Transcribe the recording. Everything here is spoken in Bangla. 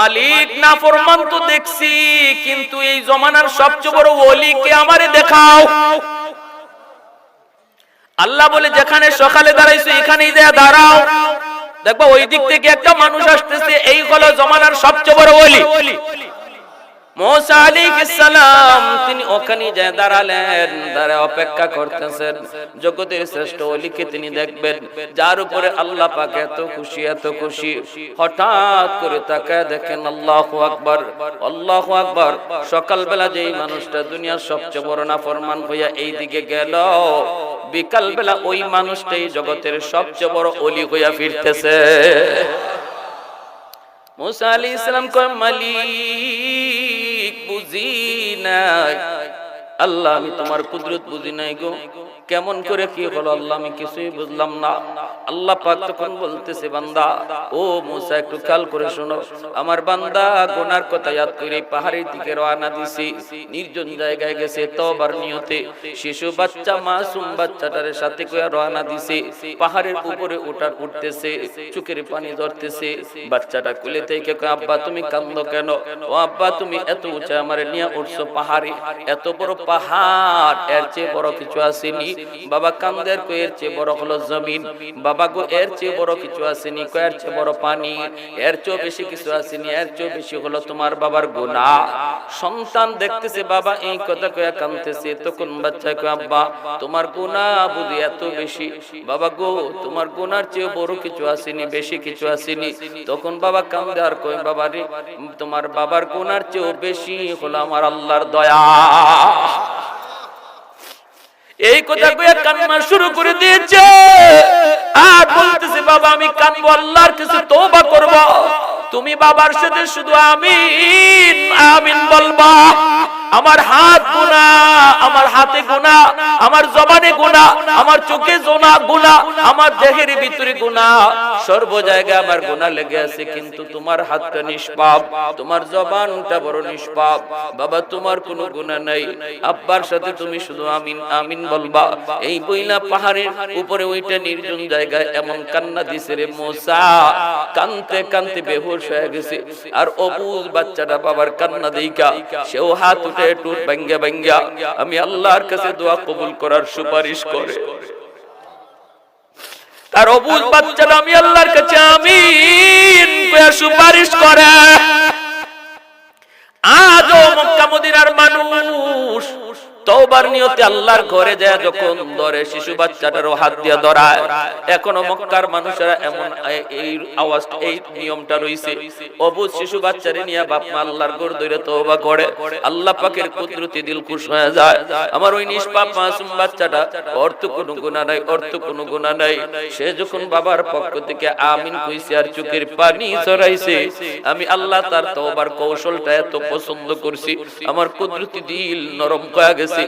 মালিক না ফরমান তো দেখছি, কিন্তু এই জমানার সবচেয়ে বড় ওলিকে আমারে দেখাও। আল্লাহ বলে, যেখানে সকালে দাঁড়াইছো, এখানেই যা দাঁড়াও। দেখব ওই দিক থেকে একটা মানুষ আসতেছে, এই হলো জমানার সবচেয়ে বড় ওলি। মোসা আলী ইসালাম ওখানে যায় দাঁড়ালেন দাঁড়ায় অপেক্ষা করতেছেন। জগতের শ্রেষ্ঠ ওলিকে তিনি দেখবেন, যার উপরে আল্লাহ পাক এত খুশি এত খুশি। হঠাৎ করে তাকায় দেখেন আল্লাহু আকবার আল্লাহু আকবার। সকালবেলা যেই মানুষটা দুনিয়ার সবচেয়ে বড় নাফরমান হইয়া এই দিকে গেল বিকাল বেলা ওই মানুষটাই জগতের সবচেয়ে বড় অলি হইয়া ফিরতেছে। মুসা আলী ইসলাম কয়, মালিক, বুঝি নাই আল্লাহ, আমি তোমার কুদরত বুঝি নাই গো। কেমন করে কি হলো আল্লাহ, আমি কিছুই বুঝলাম না। আল্লাহ পাক তখন বলতেছে, বান্দা, ও মুসা, একটু খেয়াল করে শোনো। আমার বান্দা, গোনার কথা ইয়াদ করে পাহাড়ের দিকে রওনা দিছি। নির্জন জায়গায় গেছে তবার নিয়তে। শিশু বাচ্চা, মাসুম বাচ্চাটার সাথে কইয়া রওনা দিছে। পাহাড়ের উপরে ওঠার উঠতেছে, চোখের পানি ধরতেছে বাচ্চাটা কুলে থেকে আব্বা, তুমি কান্দো কেন? ও আব্বা, তুমি এত উঁচা আমারে নিয়ে উঠছো পাহাড়ে। এত বড় পাহাড় এর চেয়ে বড় কিছু আসেনি। বাবা কান্দের কো, এর চেয়ে বড় হলো জমিন। বাবা গো, এর চেয়ে বড় কিছু আসেনি এর চেয়ে বড় পানি। এর চেয়ে বেশি কিছু আসেনি, এর চেয়ে বেশি হলো তোমার বাবার গুনাহ। সন্তান দেখতেছে, বাবা এই কথা কয়া কাঁদতেছে, তখন বাচ্চা কয়, আব্বা, তোমার গুনাহ বুঝি এত বেশি। বাবা গো, তোমার গুনার চেয়ে বড় কিছু আসেনি, বেশি কিছু আসেনি। তখন বাবা কান্দে আর কই বাবা তোমার বাবার গুনার চেয়েও বেশি হলো আমার আল্লাহর দয়া। এই কথা কইয়া কান্না শুরু করে দিয়েছে। আর বলতেছে বাবা আমি কানবো আল্লাহর কাছে তওবা করব। তুমি বাবার সাথে শুধু আমিন আমিন বলবা। আমার হাত গুনাহ আমার হাতে গুনা আমার জবানে গুনা আমার চোখে জোনা গুনা আমার দেহের ভিতরে গুনা সর্ব জায়গায় আমার গুনাহ লেগে আছে, কিন্তু তোমার হাতটা নিষ্পাপ, তোমার জবানটা বড় নিষ্পাপ। বাবা, তোমার কোনো গুনাহ নাই। আব্বার সাথে তুমি শুধু আমিন আমিন বলবা। এই বইলা পাহাড়ের উপরে ওইটা নির্জন জায়গায় এমন কান্না দিছে রে মোসা। কানতে কানতে বেহুশ হয়ে গেছে। আর অবুজ বাচ্চাটা বাবার কান্না দেইকা সেও হাত উঠে টুট ভাঙ্গা ভাঙ্গা। আমি আল্লাহর কাছে দোয়া কবুল করার সুপারিশ করে। তার অবুজ বাচ্চারা আমি আল্লাহর কাছে আমি সুপারিশ করে। আজও মক্কা মদিনার মানুষ নিয়তে আল্লাহর ঘরে যায় যখন শিশু বাচ্চাটারও হাত দিয়ে ধরায়। এখনও মক্কার মানুষেরা এমন এই আওয়াজ, এই নিয়মটা রইছে। শিশু বাচ্চারে নিয়ে বাপ মা আল্লাহর ঘর করে। আল্লাহ পাকের কুদরতি দিল খুশ হয়ে যায়। আমার ওই নিষ্পাপ মাসুম বাচ্চাটা অর্থ কোনো নাই, অর্থ কোনো নাই। সে যখন বাবার পক্ষ থেকে আমিন কইছে আর চোখের পানি ছড়াইছে, আমি আল্লাহ তার তওবার কৌশলটা এত পছন্দ করছি। আমার কুদরতি দিল নরম হয়ে গেছে।